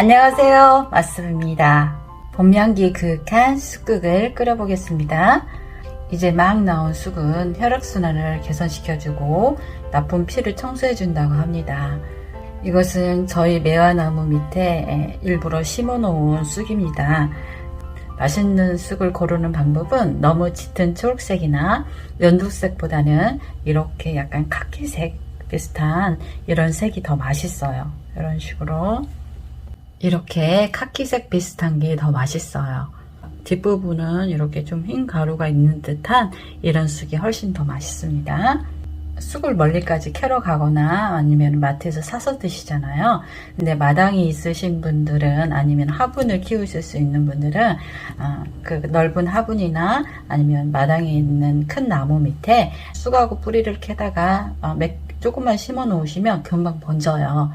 안녕하세요. 마스입니다. 봄향기 그윽한 쑥국을 끓여보겠습니다. 이제 막 나온 쑥은 혈액순환을 개선시켜주고 나쁜 피를 청소해준다고 합니다. 이것은 저희 매화나무 밑에 일부러 심어놓은 쑥입니다. 맛있는 쑥을 고르는 방법은 너무 짙은 초록색이나 연두색보다는 이렇게 약간 카키색 비슷한 이런 색이 더 맛있어요. 이런 식으로 이렇게 카키색 비슷한 게 더 맛있어요. 뒷부분은 이렇게 좀 흰 가루가 있는 듯한 이런 쑥이 훨씬 더 맛있습니다. 쑥을 멀리까지 캐러 가거나 아니면 마트에서 사서 드시잖아요. 근데 마당이 있으신 분들은 아니면 화분을 키우실 수 있는 분들은 아, 그 넓은 화분이나 아니면 마당에 있는 큰 나무 밑에 쑥하고 뿌리를 캐다가 어, 몇, 조금만 심어 놓으시면 금방 번져요.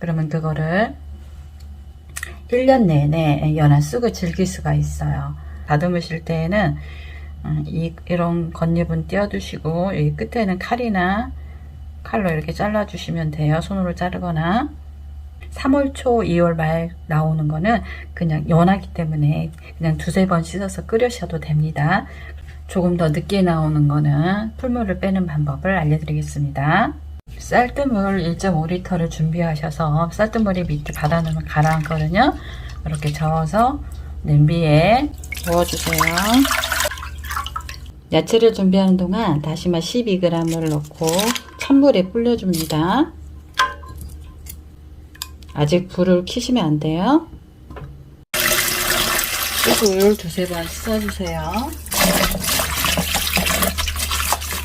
그러면 그거를 1년 내내 연한 쑥을 즐길 수가 있어요. 다듬으실 때에는 음, 이, 이런 겉잎은 띄워두시고 여기 끝에는 칼이나 칼로 이렇게 잘라주시면 돼요. 손으로 자르거나 3월 초 2월 말 나오는 거는 그냥 연하기 때문에 그냥 두세 번 씻어서 끓여셔도 됩니다. 조금 더 늦게 나오는 거는 풀물을 빼는 방법을 알려드리겠습니다. 쌀뜨물 1.5리터를 준비하셔서 쌀뜨물이 밑에 받아놓으면 가라앉거든요. 이렇게 저어서 냄비에 부어주세요. 야채를 준비하는 동안 다시마 12g을 넣고 찬물에 불려줍니다. 아직 불을 켜시면 안 돼요. 쑥을 두세 번 씻어주세요.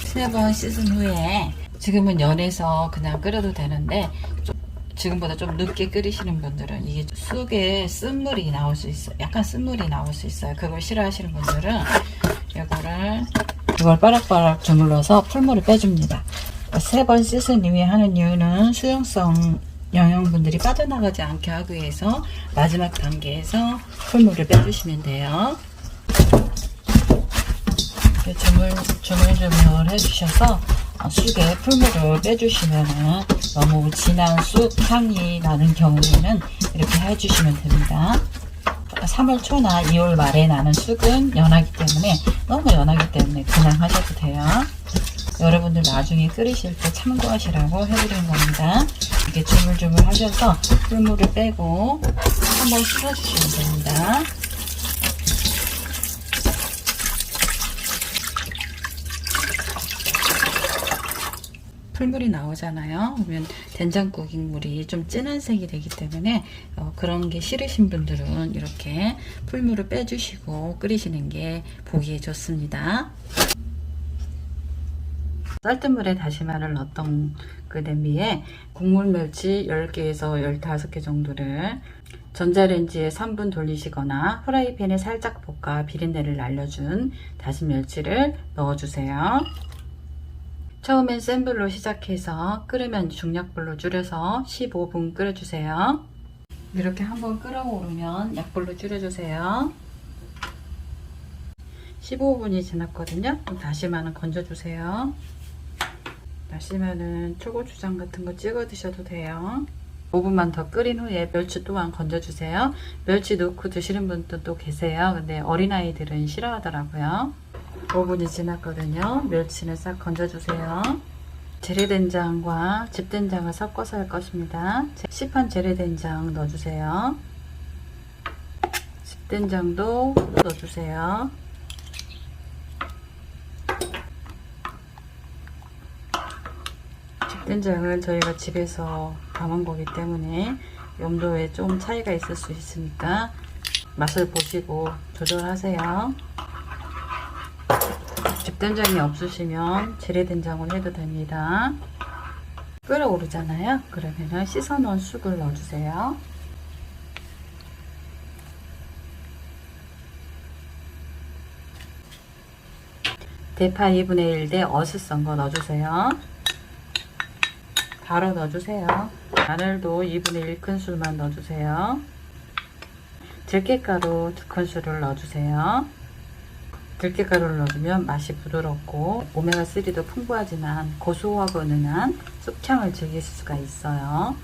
세 번 씻은 후에 지금은 연해서 그냥 끓여도 되는데 좀 지금보다 좀 늦게 끓이시는 분들은 이게 쑥에 쓴물이 나올 수 있어요. 약간 쓴물이 나올 수 있어요. 그걸 싫어하시는 분들은 이거를 이걸 빠락빠락 주물러서 풀물을 빼줍니다. 세 번 씻은 이후에 하는 이유는 수용성 영양분들이 빠져나가지 않게 하기 위해서 마지막 단계에서 풀물을 빼주시면 돼요. 주물, 주물주물 해주셔서 어, 쑥에 풀물을 빼주시면은 너무 진한 쑥 향이 나는 경우에는 이렇게 해주시면 됩니다. 3월 초나 2월 말에 나는 쑥은 연하기 때문에 너무 연하기 때문에 그냥 하셔도 돼요. 여러분들 나중에 끓이실 때 참고하시라고 해드리는 겁니다. 이렇게 주물주물 하셔서 풀물을 빼고 한번 씻어주시면 됩니다. 풀물이 나오잖아요. 그러면 된장국 물이 좀 진한 색이 되기 때문에 어, 그런 게 싫으신 분들은 이렇게 풀물을 빼주시고 끓이시는 게 보기에 좋습니다. 쌀뜨물에 다시마를 넣었던 그 냄비에 국물 멸치 10개에서 15개 정도를 전자레인지에 3분 돌리시거나 프라이팬에 살짝 볶아 비린내를 날려준 다진 멸치를 넣어주세요. 처음엔 센 불로 시작해서 끓으면 중약불로 줄여서 15분 끓여주세요. 이렇게 한번 끓어오르면 약불로 줄여주세요. 15분이 지났거든요. 다시마는 건져주세요. 다시마는 초고추장 같은 거 찍어 드셔도 돼요. 5분만 더 끓인 후에 멸치 또한 건져주세요. 멸치 넣고 드시는 분들도 계세요. 근데 어린아이들은 싫어하더라고요. 5분이 지났거든요. 멸치는 싹 건져주세요. 재래된장과 집된장을 섞어서 할 것입니다. 시판 재래된장 넣어주세요. 집된장도 넣어주세요. 집된장은 저희가 집에서 담은 거기 때문에 염도에 좀 차이가 있을 수 있으니까 맛을 보시고 조절하세요. 집된장이 없으시면 재래된장을 해도 됩니다. 끓어오르잖아요. 그러면 씻어놓은 쑥을 넣어주세요. 대파 2분의 1대 어슷 썬거 넣어주세요. 바로 넣어주세요. 마늘도 2분의 1큰술만 넣어주세요. 들깨가루 2큰술을 넣어주세요. 들깨가루를 넣으면 맛이 부드럽고 오메가3도 풍부하지만 고소하고 은은한 쑥향을 즐길 수가 있어요.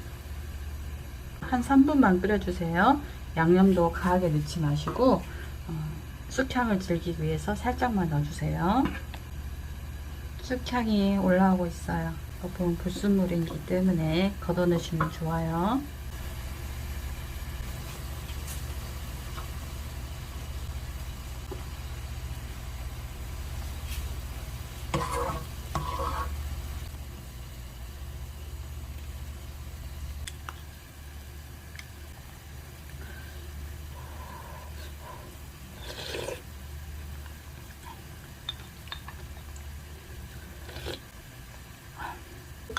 한 3분만 끓여주세요. 양념도 과하게 넣지 마시고 어, 쑥향을 즐기기 위해서 살짝만 넣어주세요. 쑥향이 올라오고 있어요. 보면 불순물이기 때문에 걷어내시면 좋아요.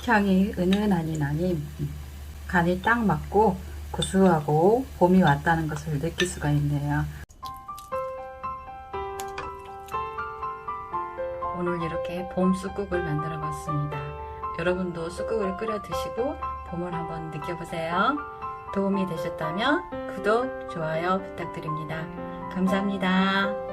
향이 은은하니 나니 간이 딱 맞고 구수하고 봄이 왔다는 것을 느낄 수가 있네요. 오늘 이렇게 봄 쑥국을 만들어 봤습니다. 여러분도 쑥국을 끓여 드시고 봄을 한번 느껴보세요. 도움이 되셨다면 구독, 좋아요 부탁드립니다. 감사합니다.